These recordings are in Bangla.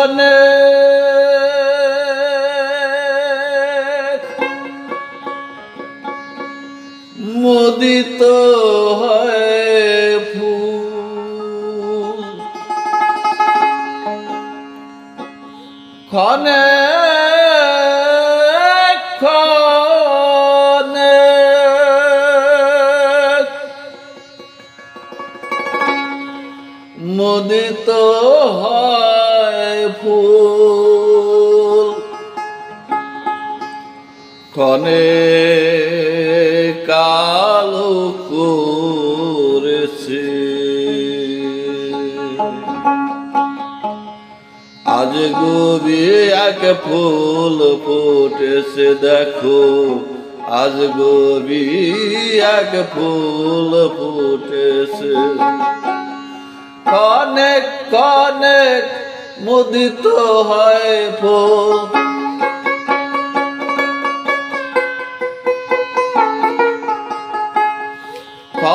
ক্ষণে মুদিত হয় ফুল। ক্ষণে হয় ফুল। কনে কালো করেছে। আজ গবি এক ফুল ফুটেছে, দেখো। আজ গবি এক ফুল ফুটেছে। অনেক অনেক মুদিত হয়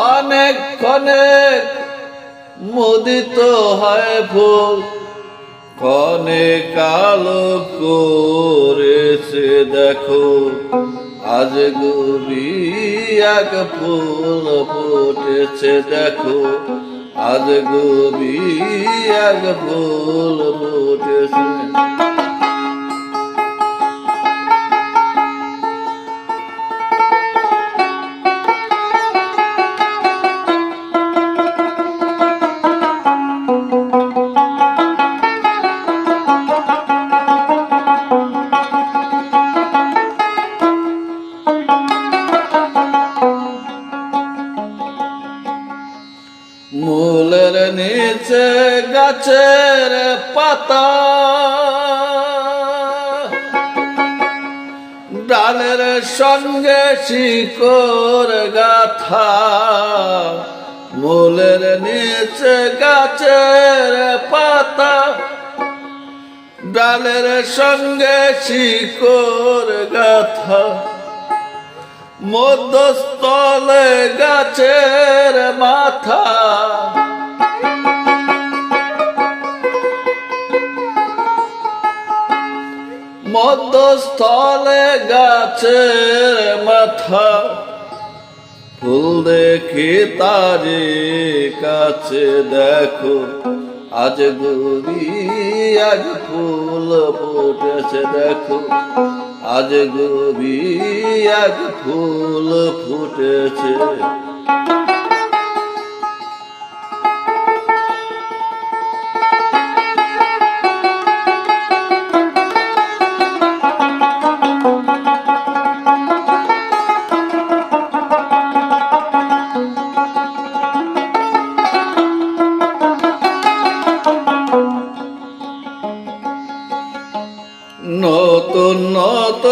অনেক অনেক মুদিত হয় ফুল। কনে কালো করেছে, দেখো, আজ গবি এক ফুল ফুটেছে, দেখো। আজ গবি এক ফুল ফুটেছে। মূলের নিচে গাছের পাতা। ডালের সঙ্গে শিকড় গাথা। মূলের নিচে গাছের পাতা। ডালের সঙ্গে শিকড় গাথা। মধ্যস্থলে গাছের মাথা। মধ্যস্থলে গাছের মাথা। ফুল দেখি তারে কাছে দেখো। আজ গবি আজ ফুল ফুটেছে দেখো। আজ গোবি এক ফুল ফুটেছে।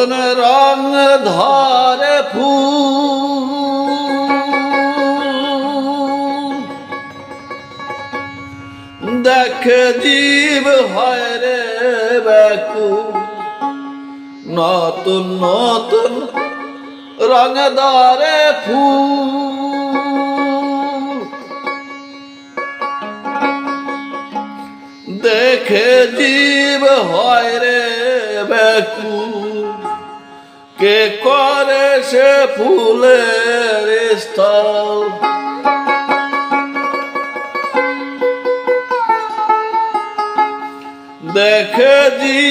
নতুন রং ধরে ফুল। দেখে জীব হয় রে বেকু নতুন নতুন রং ধরে দেখে কে করে সে ফুলের স্থল? দেখে জি,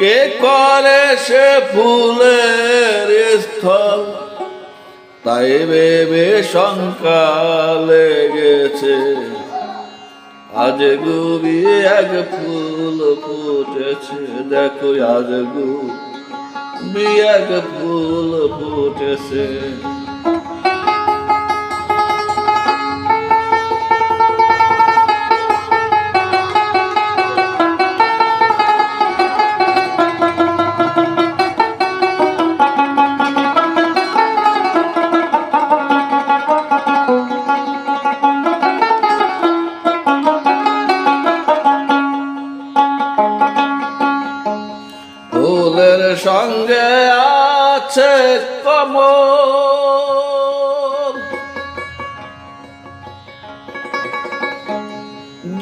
কে করে সে ফুলের স্থল? তাই ভেবে শঙ্কা লেগেছে। আজ গুবি এক ফুল ফুটেছে, দেখো আজ গুবি এক ফুল ফুটেছে আছে কমল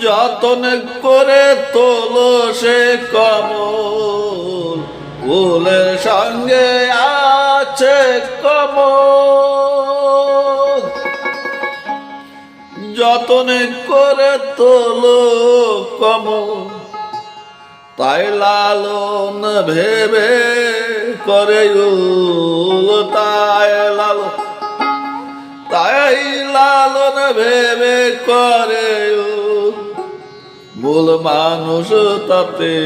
যতন করে তোলো সে কমল, ফুলের সঙ্গে আছে কমল। যতন করে তোলো কমল, তাই লালন ভেবে করে তাই লালন তাই লালন ভেবে করে। মূল মানুষ তাতে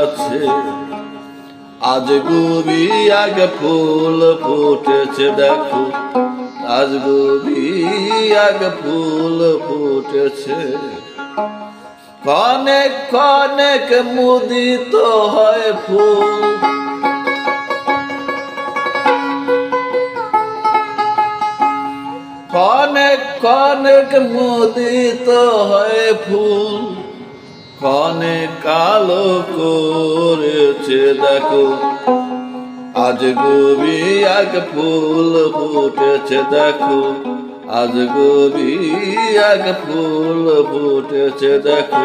আছে। আজ গুবি আগে ফুল ফুটেছে, দেখো। আজ গুবি আগে ফুল ফুটেছে। কনেক কনেক মুদিত হয় ফুল। কনেক কনেক মুদিত হয় ফুল, কনে কালো করেছে দেখো। আজ গবি আগ ফুল ফুটেছে দেখো। আজ গবি আগ ফুল ফুটেছে দেখো।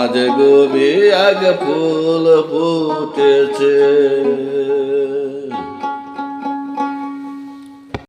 আজ গবি আগ ফুল ফুটেছে।